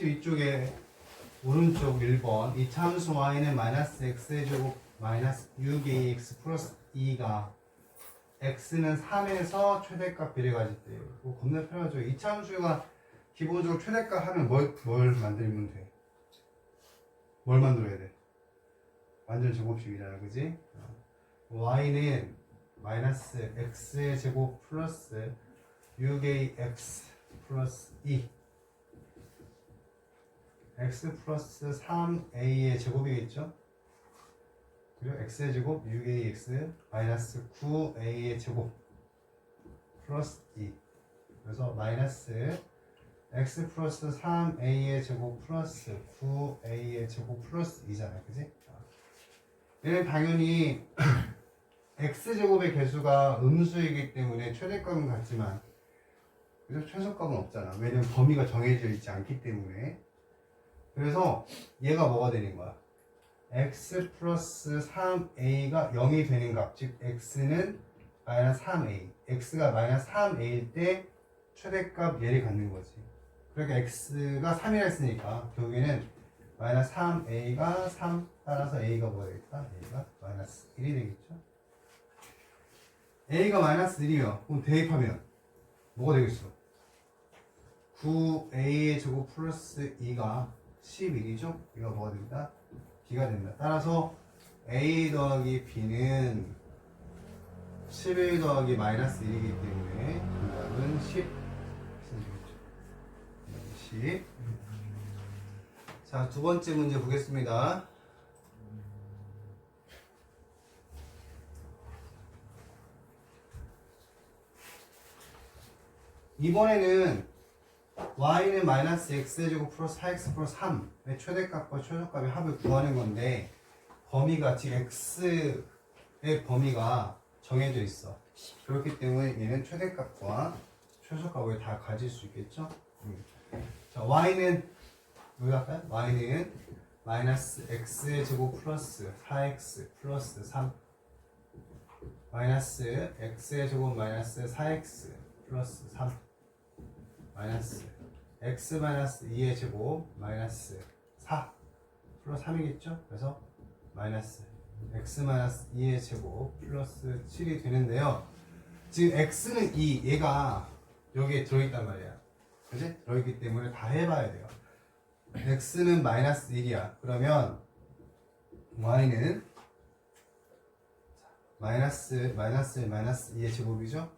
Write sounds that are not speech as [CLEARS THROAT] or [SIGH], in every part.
32쪽에 오른쪽 1번 이 참수 y는 마이너스 x의 제곱 마이너스 6ax 플러스 2가 x는 3에서 최대값 비례 가질 때 이거 겁나 편하죠 이 참수가 기본적으로 최대값 하면 뭘, 뭘 만들면 돼? 뭘 만들어야 돼? 완전 제곱식이잖아 그지? y는 마이너스 x의 제곱 플러스 6ax 플러스 2 x 플러스 3a의 제곱이겠죠? 그리고 x의 제곱 6ax 마이너스 9a의 제곱 플러스 2 그래서 마이너스 x 플러스 3a의 제곱 플러스 9a의 제곱 플러스 2잖아요. 그지? 얘는 당연히 [CLEARS THROAT] x제곱의 개수가 음수이기 때문에 최대값은 같지만 그래서 최소값은 없잖아. 왜냐면 범위가 정해져 있지 않기 때문에 그래서 얘가 뭐가 되는 거야? X 플러스 3a가 0이 되는 값. 즉 x는 마이너스 3a x가 마이너스 3a일 때 최대값 얘를 갖는 거지. 그러니까 x가 3이라 했으니까 결국에는 마이너스 3a가 3 따라서 a가 뭐가 되겠다? a가 마이너스 1이 되겠죠? A가 마이너스 1이요. 그럼 대입하면 뭐가 되겠어? 9a의 제곱 플러스 2가 11이죠? 이거 뭐가 된다? b가 된다 따라서 a 더하기 b는 11 더하기 마이너스 1이기 때문에 정답은 10 10 자, 두 번째 문제 보겠습니다. 이번에는 y는 마이너스 x제곱 플러스 4x 플러스 3의 최대값과 최소값의 합을 구하는 건데 범위가 지금 x의 범위가 정해져 있어. 그렇기 때문에 얘는 최대값과 최소값을 다 가질 수 있겠죠? 음. 자, y는 여기 할까요? y는 마이너스 x의 제곱 플러스 4x 플러스 3 마이너스 x의 제곱 마이너스 4x 플러스 3 마이너스 x 마이너스 2의 제곱 마이너스 4 플러스 3이겠죠? 그래서 마이너스 x 마이너스 2의 제곱 플러스 7이 되는데요. 지금 x는 2, 얘가 여기에 들어있단 말이야. 그지? 들어있기 때문에 다 해봐야 돼요. x는 마이너스 1이야. 그러면 y는 마이너스 마이너스 마이너스 2의 제곱이죠?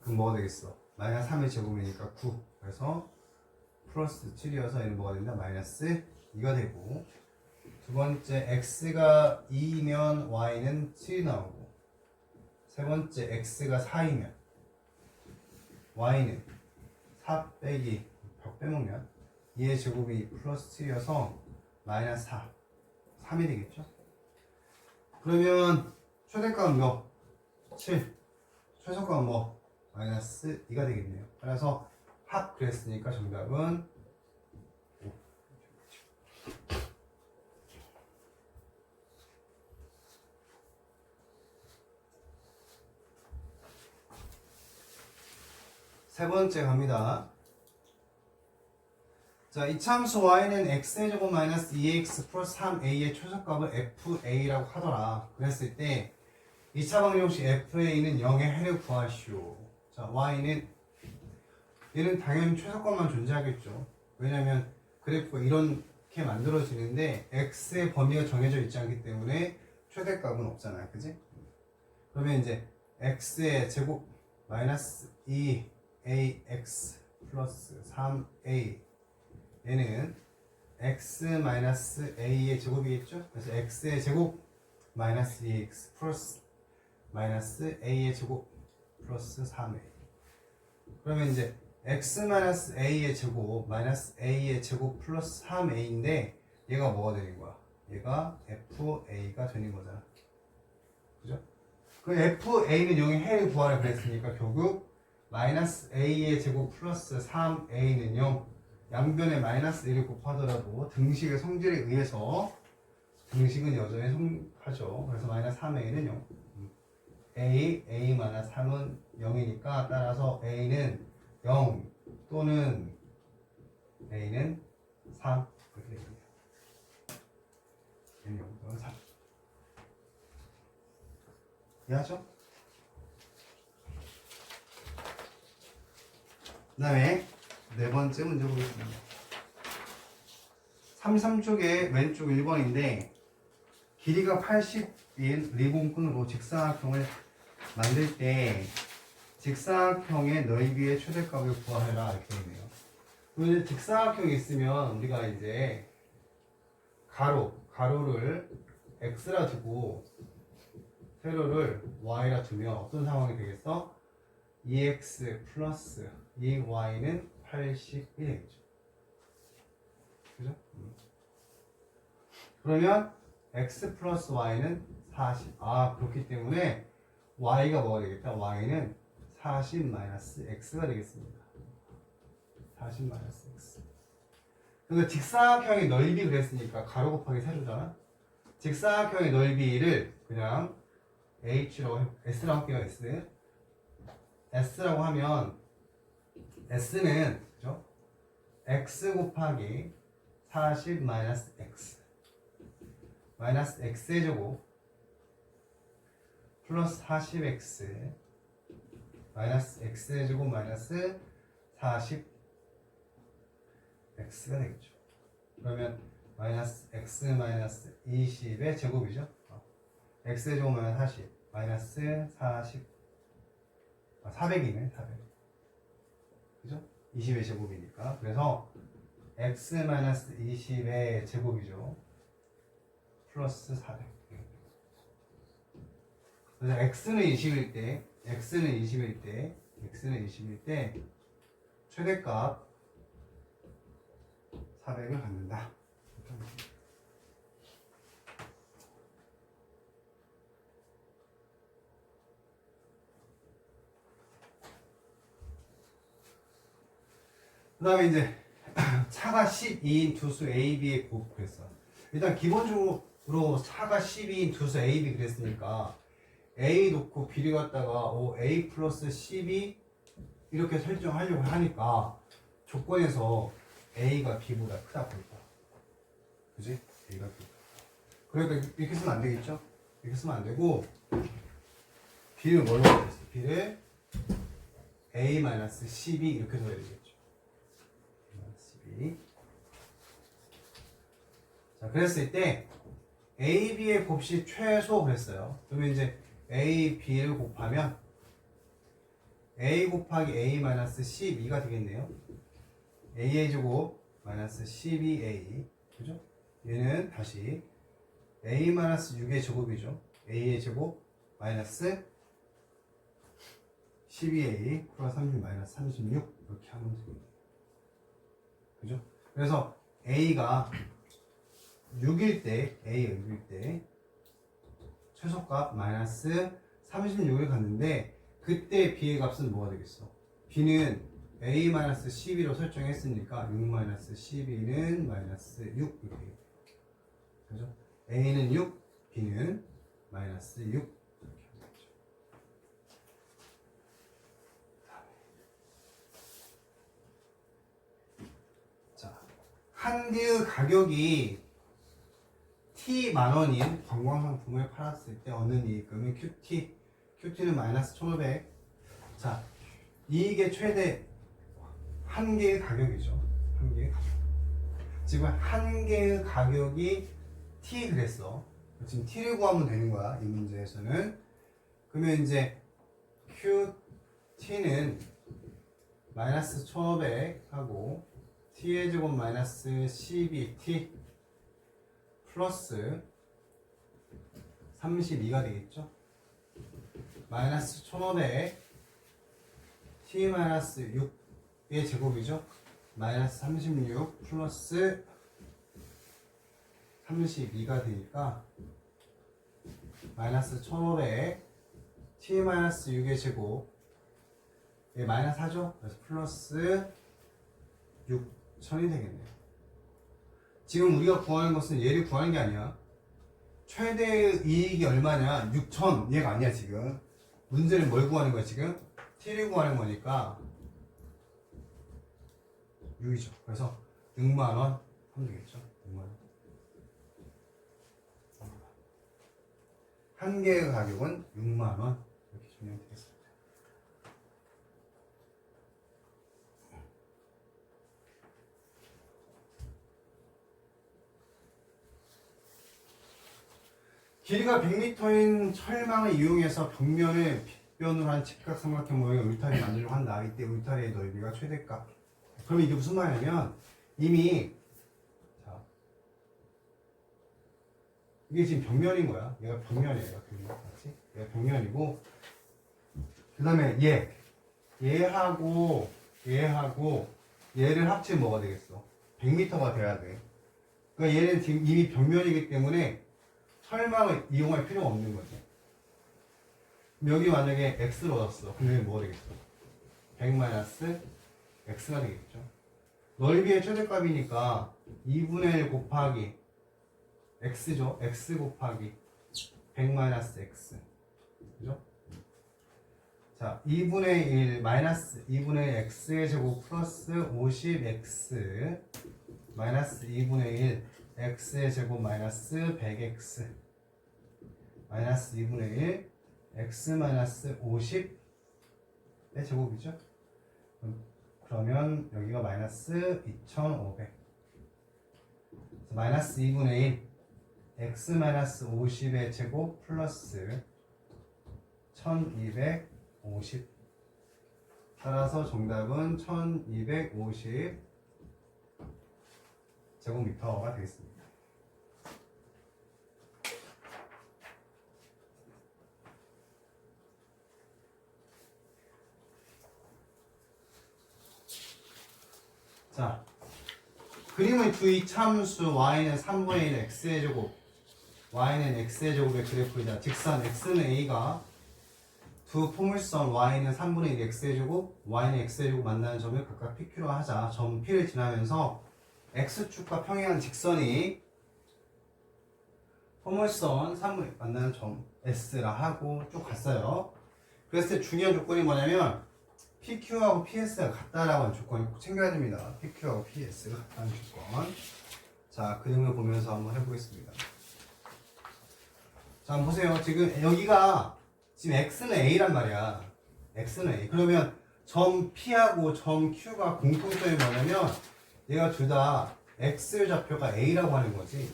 그럼 뭐가 되겠어? 마이너스 3의 제곱이니까 9. 그래서 플러스 7이어서 얘는 뭐가 된다? 마이너스 2가 되고 두 번째 x가 2면 y는 7이 나오고 세 번째 x가 4이면 y는 4 빼기 벽 빼먹으면 2의 제곱이 플러스 7이어서 마이너스 4 3이 되겠죠? 그러면 최대값은 몇? 7 최소값은 뭐? 마이너스 2가 되겠네요 그래서 합 그랬으니까 정답은 5세 번째 갑니다. 자, 이 참수 y는 x의 제곱 마이너스 2x 플러스 3a의 최소값을 fa라고 하더라. 그랬을 때 2차 방정식 fa는 0의 해를 구하시오. 자, y는 얘는 당연히 최소값만 존재하겠죠. 왜냐면 그래프가 이렇게 만들어지는데 x의 범위가 정해져 있지 않기 때문에 최대값은 없잖아요. 그지? 그러면 이제 x의 제곱 마이너스 2ax 플러스 3a 얘는 x 마이너스 a의 제곱이겠죠? 그래서 x의 제곱 마이너스 2x 플러스 마이너스 a의 제곱 플러스 3a 그러면 이제 x 마이너스 a의 제곱 마이너스 a의 제곱 플러스 3a인데 얘가 뭐가 되는 거야? 얘가 fa가 되는 거잖아 그죠? 그 fa는 여기 해를 구하라 그랬으니까 결국 마이너스 a의 제곱 플러스 3a는 0 양변에 마이너스 1을 곱하더라도 등식의 성질에 의해서 등식은 여전히 성하죠. 그래서 마이너스 3a는 0. a, a 마이너스 3은 0이니까 따라서 a는 0 또는 a는 3 이렇게 되겠네요. n 0분은 3 이해하죠? 그 다음에 네 번째 문제 보겠습니다. 33쪽에 왼쪽 1번인데 길이가 80인 리본끈으로 직사각형을 만들 때 직사각형의 넓이의 최대값을 구하라 이렇게 되네요. 그러면 직사각형이 있으면 우리가 이제 가로 가로를 x라 두고 세로를 y라 두면 어떤 상황이 되겠어? 2x 플러스 2y는 81 되겠죠. 그죠? 음. 그러면 x 플러스 y는 40. 아 그렇기 때문에 y가 뭐가 되겠다? y는 40 마이너스 x가 되겠습니다. 40 마이너스 x. 그래서 직사각형의 넓이 그랬으니까 가로 곱하기 세로잖아. 직사각형의 넓이를 그냥 h라고 해- s라고 할게요. s. s라고 하면 s는 그죠? x 곱하기 40 마이너스 x 마이너스 x의 제곱 플러스 40x 마이너스 x의 제곱 마이너스 40 x가 되겠죠. 그러면 마이너스 x 마이너스 20의 제곱이죠. 어. x의 제곱 마이너스 40 마이너스 40 아, 400이네 400 그죠? 20의 제곱이니까 그래서 x 마이너스 20의 제곱이죠. 플러스 400 그래서 x는 20일 때 x는 20일 때 x는 20일 때 최대값 400을 갖는다. 그 다음에 이제 [CLEARS THROAT] 차가 12인 두수 AB의 곱 그랬어. 일단 기본적으로 차가 12인 두수 AB 그랬으니까 A 놓고 B를 갖다가 오, A 플러스 12 이렇게 설정하려고 하니까 조건에서 A가 B보다 크다 보니까 그지? A가 B 그러니까 이렇게 쓰면 안 되겠죠? 이렇게 쓰면 안 되고 B를 뭘로 써야겠어? B를 A-12 이렇게 써야 되겠죠 A-12 자 그랬을 때 A, B의 곱식 최소 그랬어요 그러면 이제 A, B를 곱하면 A 곱하기 A 마이너스 12가 되겠네요. A의 제곱 마이너스 12A 그죠? 얘는 다시 A 마이너스 6의 제곱이죠. A의 제곱 마이너스 12A 플러스 30 마이너스 36 이렇게 하면 됩니다. 그죠? 그래서 A가 6일 때 A가 6일 때 최소값 마이너스 36을 갔는데 그때 B의 값은 뭐가 되겠어? B는 A 마이너스 12로 설정했으니까 6 마이너스 12는 마이너스 6 이렇게. 그죠? A는 6, B는 마이너스 6 이렇게 되죠. 자, 한 개의 가격이 T 만 원인 관광상품을 팔았을 때 얻는 이익금은 QT, QT는 마이너스 1,500. 자, 이익의 최대 한 개의 가격이죠. 한 개의 가격. 지금 한 개의 가격이 T 그랬어. 지금 T를 구하면 되는 거야. 이 문제에서는. 그러면 이제 QT는 마이너스 1,500 하고 T의 제곱 마이너스 12T 플러스 32가 되겠죠? 마이너스 1500 t 마이너스 6의 제곱이죠? 마이너스 36 플러스 32가 되니까 마이너스 1500 t 마이너스 6의 제곱 예, 마이너스 하죠? 그래서 플러스 6천이 되겠네요. 지금 우리가 구하는 것은 얘를 구하는 게 아니야. 최대 이익이 얼마냐? 6천. 얘가 아니야, 지금. 문제는 뭘 구하는 거야, 지금? t를 구하는 거니까 6이죠. 그래서 6만원 하면 되겠죠? 6만원. 한 개의 가격은 6만원. 이렇게 정리하면 되겠습니다. 길이가 100m인 철망을 이용해서 벽면에 빗변으로 한 직각삼각형 모양의 울타리 만들려고 한다. 이때 울타리의 넓이가 최대값. 그러면 이게 무슨 말이냐면 이미 자 이게 지금 벽면인 거야. 얘가 벽면이에요. 벽면. 맞지? 얘가 벽면이고 그 다음에 얘 얘하고 얘하고 얘를 합치면 뭐가 되겠어? 100m가 돼야 돼. 그러니까 얘는 지금 이미 벽면이기 때문에 설망을 이용할 필요가 없는 거지. 여기 만약에 x를 얻었어. 그럼 여기 뭐가 되겠어? 100 마이너스 x가 되겠죠. 넓이의 최대값이니까 2분의 1 곱하기 x죠. x 곱하기 100 마이너스 x. 그죠? 자, 2분의 1 마이너스 2분의 1 x의 제곱 플러스 50x 마이너스 2분의 1 x의 제곱 마이너스 100x 마이너스 2분의 1 x 마이너스 50의 제곱이죠. 그러면 여기가 마이너스 2500 그래서 마이너스 2분의 1 x 마이너스 50의 제곱 플러스 1250 따라서 정답은 1250 제곱미터가 되겠습니다. 자, 그림의 두 이 참수 y는 3분의 1 x의 제곱, y는 x의 제곱의 그래프이다. 직선 x는 a가 두 포물선 y는 3분의 1 x의 제곱, y는 x의 제곱 만나는 점을 각각 pq로 하자. 점 p를 지나면서 x축과 평행한 직선이 포물선 3분의 만나는 점 s라 하고 쭉 갔어요. 그랬을 때 중요한 조건이 뭐냐면 PQ하고 PS가 같다라고 하는 조건이 꼭 챙겨야 됩니다. PQ하고 PS가 같다는 조건. 자, 그림을 보면서 한번 해보겠습니다. 자, 보세요. 지금 여기가 지금 X는 A란 말이야. X는 A. 그러면 점 P하고 점 Q가 공통점이 뭐냐면 얘가 둘 다 X 좌표가 A라고 하는 거지.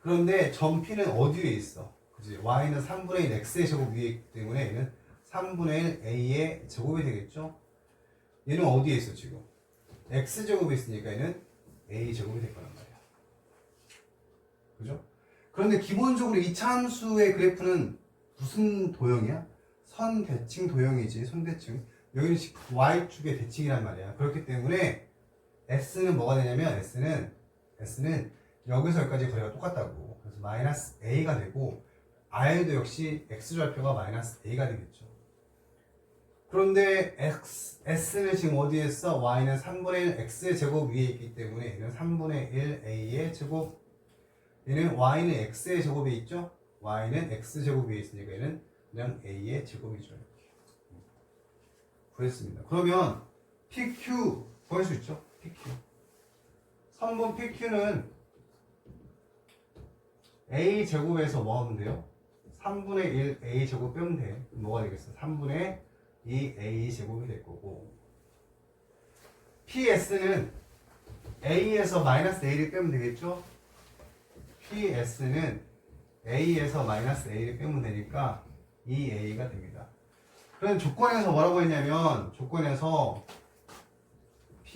그런데 점 P는 어디 위에 있어? 그지? Y는 3분의 1 X의 제곱 위에 있기 때문에 얘는 3분의 1 A의 제곱이 되겠죠? 얘는 어디에 있어 지금? X 제곱이 있으니까 얘는 A 제곱이 될 거란 말이야. 그죠? 그런데 기본적으로 이 참수의 그래프는 무슨 도형이야? 선 대칭 도형이지, 선 대칭. 여기는 지- Y축의 대칭이란 말이야. 그렇기 때문에 S는 뭐가 되냐면 S는 S는 여기서 여기까지 거리가 똑같다고. 그래서 마이너스 A가 되고 R도 역시 X좌표가 마이너스 A가 되겠죠. 그런데 X, S는 지금 어디에 써? Y는 3분의 1 X의 제곱 위에 있기 때문에 얘는 3분의 1 A의 제곱 얘는 Y는 X의 제곱에 있죠? Y는 X 제곱 위에 있으니까 얘는 그냥 A의 제곱이죠 이렇게 구했습니다 그러면 PQ 구할 수 있죠? PQ 선분 PQ는 A 제곱에서 뭐 하면 돼요? 3분의 1 A 제곱 빼면 돼 뭐가 되겠어? 3분의 2 A 제곱이 될 거고 PS는 A에서 마이너스 A를 빼면 되겠죠? PS는 A에서 마이너스 A를 빼면 되니까 2A가 됩니다. 그럼 조건에서 뭐라고 했냐면 조건에서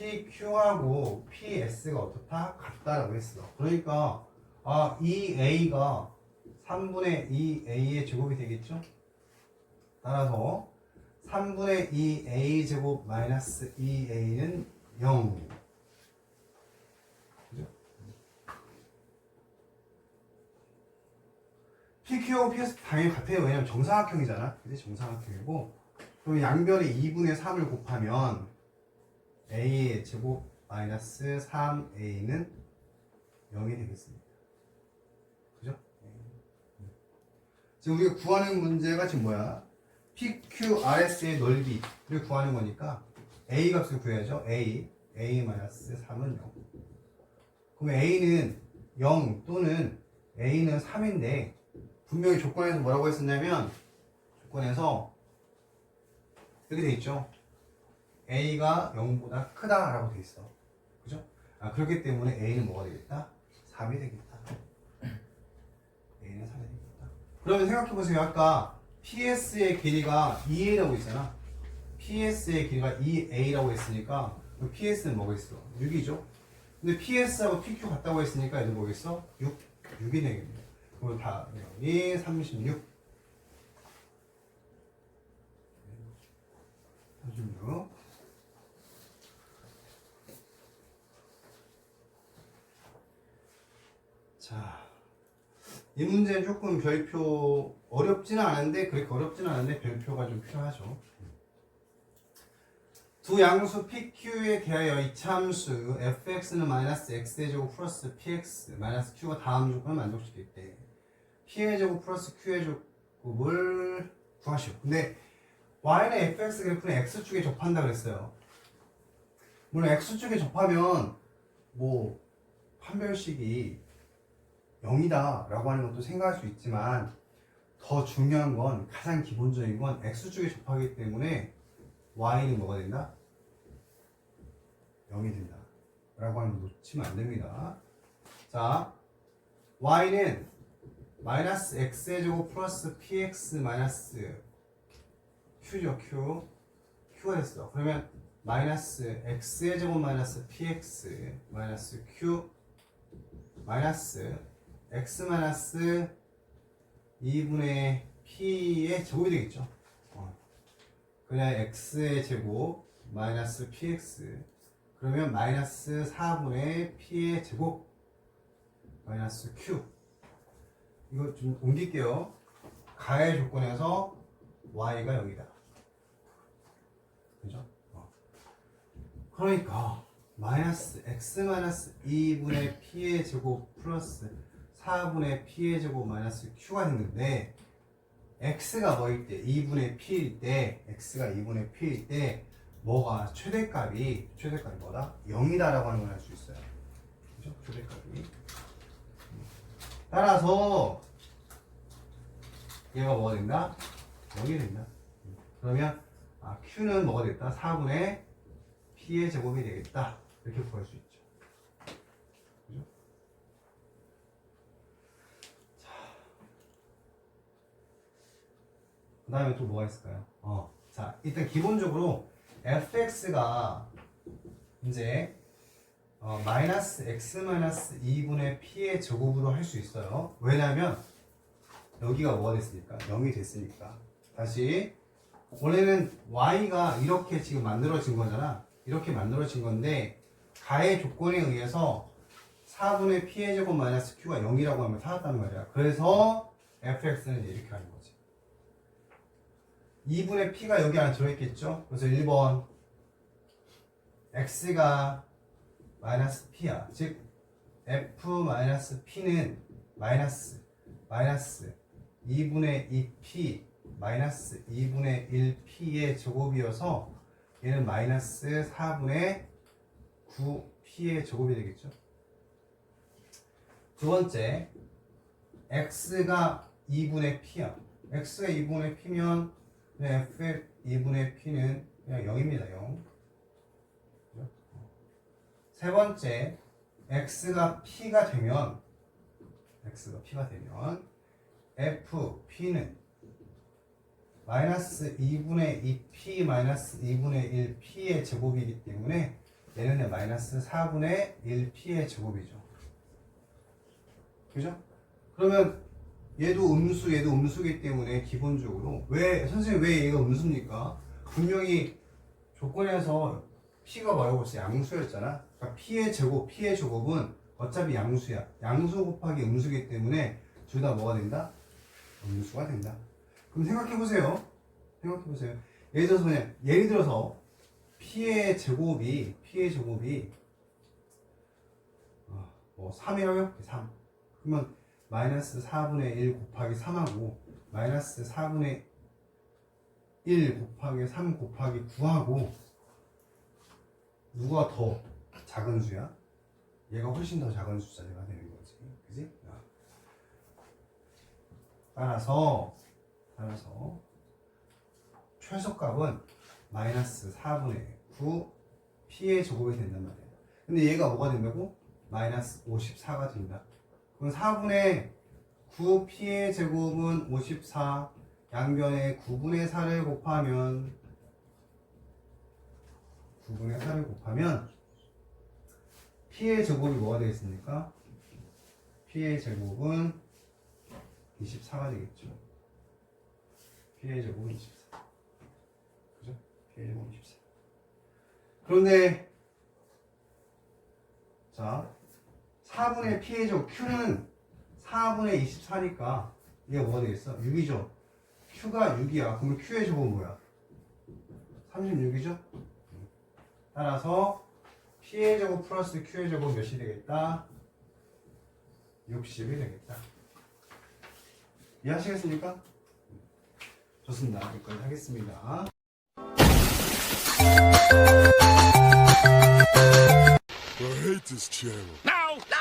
PQ하고 PS가 어떻다? 같다라고 했어. 그러니까 아 2A가 3분의 2A의 제곱이 되겠죠? 따라서 3분의 2A 제곱 마이너스 2A는 0. PQ하고 PS 당연히 같아요. 왜냐면 정사각형이잖아. 그지? 정사각형이고. 그럼 양변에 2분의 3을 곱하면 A의 제곱 마이너스 3A는 0이 되겠습니다. 그죠? 지금 우리가 구하는 문제가 지금 뭐야? PQRS의 넓이를 구하는 거니까 A 값을 구해야죠. A. A 마이너스 3은 0. 그럼 a는 0 또는 a는 3인데 분명히 조건에서 뭐라고 했었냐면 조건에서 이렇게 돼 있죠. A가 0보다 크다라고 돼 있어. 그죠? 아 그렇기 때문에 a는 뭐가 되겠다? 3이 되겠다. a는 3이 되겠다. 그러면 생각해 보세요. 아까 PS의 길이가 2a라고 있잖아. PS의 길이가 2a라고 했으니까 PS는 뭐가 있어? 6이죠. 근데 PS하고 PQ 같다고 했으니까 얘는 뭐겠어? 6, 6이 되겠네. 그럼 다 여기 36. 36. 자, 이 문제는 조금 별표 어렵지는 않은데 그렇게 어렵지는 않은데 별표가 좀 필요하죠. 두 양수 PQ에 대하여 이참수 fx는 마이너스 x의 제곱 플러스 px 마이너스 q가 다음 조건을 만족시킬 때 p의 제곱 플러스 q의 제곱을 구하시오. 근데 y는 fx 그래프는 x축에 접한다 그랬어요. 물론 x축에 접하면 뭐 판별식이 0이다 라고 하는 것도 생각할 수 있지만 더 중요한 건 가장 기본적인 건 x축에 접하기 때문에 y는 뭐가 된다? 0이 된다 라고 하는 거 놓치면 안 됩니다. 자 y는 마이너스 x의 제곱 플러스 px 마이너스 q죠 q. Q가 됐어. 그러면 마이너스 x의 제곱 마이너스 px 마이너스 q 마이너스 x 마이너스 2분의 p의 제곱이 되겠죠. 어. 그냥 x의 제곱 마이너스 px 그러면 마이너스 4분의 p의 제곱 마이너스 q 이거 좀 옮길게요. 가의 조건에서 y가 여기다. 그죠? 어. 그러니까 마이너스 x 마이너스 2분의 p의 제곱 플러스 4분의 p의 제곱 마이너스 q가 됐는데 x가 뭐일 때 2분의 p일 때 x가 2분의 p일 때 뭐가 최대값이 최대값이 뭐다? 0이다라고 하는 걸 알 수 있어요. 그죠? 최대값이. 따라서 얘가 뭐가 된다? 0이 된다. 그러면 아, q는 뭐가 됐다? 4분의 p의 제곱이 되겠다. 이렇게 구할 수 있죠. 그 다음에 또 뭐가 있을까요? 어, 자, 일단 기본적으로 fx가 이제 어, 마이너스 x 마이너스 2분의 p의 제곱으로 할 수 있어요. 왜냐면 여기가 뭐가 됐으니까 0이 됐으니까 다시 원래는 y가 이렇게 지금 만들어진 거잖아. 이렇게 만들어진 건데 가의 조건에 의해서 4분의 p의 제곱 마이너스 q가 0이라고 하면 사왔다는 거야. 그래서 fx는 이렇게 하는 거지. 2분의 p가 여기 안에 들어있겠죠? 그래서 1번 x가 마이너스 p야. 즉 f 마이너스 p는 마이너스 마이너스 2분의 2p 마이너스 2분의 1p의 제곱이어서 얘는 마이너스 4분의 9p의 제곱이 되겠죠. 두 번째 x가 2분의 p야. x가 2분의 p면 f 2분의 p는 그냥 0입니다. 0. 그죠? 세 번째 x가 p가 되면 x가 p가 되면 f p는 마이너스 2분의 2p 마이너스 2분의 1p의 제곱이기 때문에 얘는 마이너스 4분의 1p의 제곱이죠. 그죠? 그러면 얘도 음수, 얘도 음수기 때문에 기본적으로 왜 선생님 왜 얘가 음수입니까? 분명히 조건에서 p가 했어? 양수였잖아. 그러니까 p의 제곱, p의 제곱은 어차피 양수야. 양수 곱하기 음수기 때문에 둘 다 뭐가 된다? 음수가 된다. 그럼 생각해 보세요. 생각해 보세요. 예를 들어서 그냥 예를 들어서 p의 제곱이 p의 제곱이 어, 뭐 3이라고 요? 3. 그러면 마이너스 4분의 1 곱하기 3하고 마이너스 4분의 1 곱하기 3 곱하기 9하고 누가 더 작은 수야? 얘가 훨씬 더 작은 숫자가 되는 거지. 그지? 어. 따라서 따라서 최소값은 마이너스 4분의 9 p의 제곱이 된단 말이야. 근데 얘가 뭐가 된다고? 마이너스 54가 된다. 그럼 4분의 9 p의 제곱은 54 양변에 9분의 4를 곱하면 9분의 4를 곱하면 p의 제곱이 뭐가 되겠습니까? p의 제곱은 24가 되겠죠. p의 제곱은 24. 그죠? p의 제곱은 24. 그런데 자 4분의 p의 제곱 q는 4분의 24니까 이게 뭐가 되겠어? 6이죠. q가 6이야. 그러면 q의 제곱은 뭐야? 36이죠? 따라서 p의 제곱 플러스 q의 제곱 몇이 되겠다? 60이 되겠다. 이해하시겠습니까? 좋습니다. 여기까지 하겠습니다. I hate this channel. No, no!